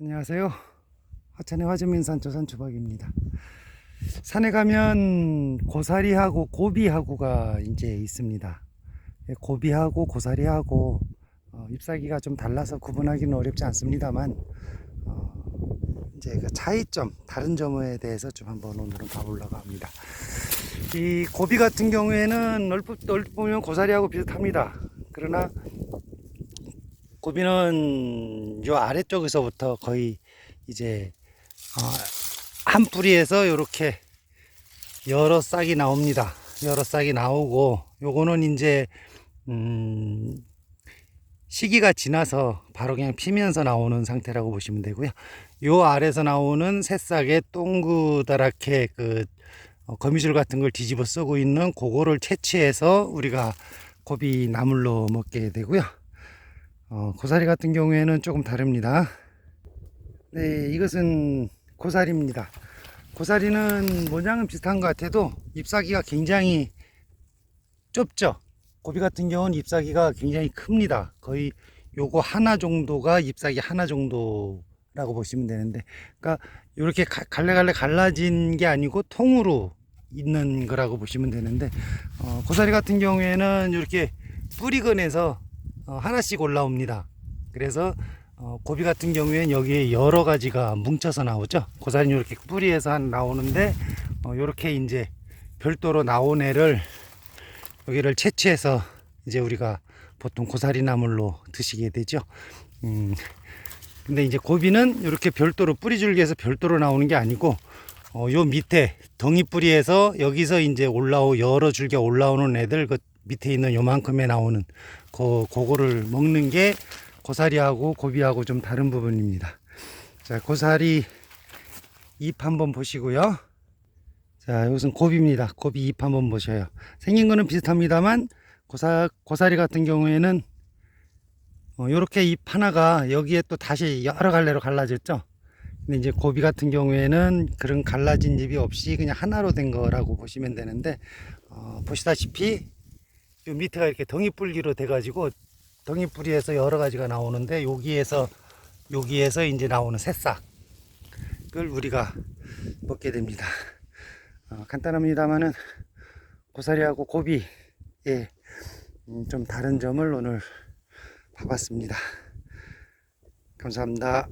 안녕하세요. 화천의 화전민산 조산초박입니다. 산에 가면 고사리하고 고비하고가 이제 있습니다. 예, 고비하고 고사리하고 어, 잎사귀가 좀 달라서 구분하기는 어렵지 않습니다만 어, 이제 그 차이점, 다른 점에 대해서 좀 한번 오늘은 가보려고 합니다. 이 고비 같은 경우에는 얼핏 보면 고사리하고 비슷합니다. 그러나 고비는 요 아래쪽에서부터 거의 이제 어, 한 뿌리에서 이렇게 여러 싹이 나옵니다. 여러 싹이 나오고 요거는 이제 음 시기가 지나서 바로 그냥 피면서 나오는 상태라고 보시면 되고요. 요 아래서 나오는 새싹에 동그랗게 그 어, 거미줄 같은 걸 뒤집어 쓰고 있는 그거를 채취해서 우리가 고비 나물로 먹게 되고요. 어, 고사리 같은 경우에는 조금 다릅니다. 네, 이것은 고사리입니다. 고사리는 모양은 비슷한 것 같아도 잎사귀가 굉장히 좁죠. 고비 같은 경우는 잎사귀가 굉장히 큽니다. 거의 요거 하나 정도가 잎사귀 하나 정도라고 보시면 되는데, 그러니까 이렇게 갈래갈래 갈라진 게 아니고 통으로 있는 거라고 보시면 되는데, 어, 고사리 같은 경우에는 이렇게 뿌리근에서 어, 하나씩 올라옵니다. 그래서 어, 고비 같은 경우에는 여기에 여러 가지가 뭉쳐서 나오죠. 고사리는 이렇게 뿌리에서 한 나오는데 어, 이렇게 이제 별도로 나온 애를 여기를 채취해서 이제 우리가 보통 고사리 나물로 드시게 되죠. 음, 근데 이제 고비는 이렇게 별도로 뿌리줄기에서 별도로 나오는 게 아니고 어, 요 밑에 덩이 뿌리에서 여기서 이제 올라오 여러 줄기가 올라오는 애들 그 밑에 있는 요만큼에 나오는 그 그거를 먹는 게 고사리하고 고비하고 좀 다른 부분입니다. 자, 고사리 잎 한번 보시고요. 자, 이것은 고비입니다. 고비 잎 한번 보셔요. 생긴 거는 비슷합니다만 고사 고사리 같은 경우에는 어, 요렇게 잎 하나가 여기에 또 다시 여러 갈래로 갈라졌죠. 근데 이제 고비 같은 경우에는 그런 갈라진 잎이 없이 그냥 하나로 된 거라고 보시면 되는데 어, 보시다시피 요 밑에가 이렇게 덩이뿌리로 돼가지고 덩이뿌리에서 여러 가지가 나오는데 여기에서 여기에서 이제 나오는 새싹을 우리가 먹게 됩니다. 어, 간단합니다만은 고사리하고 고비의 음, 좀 다른 점을 오늘 봐봤습니다. 감사합니다.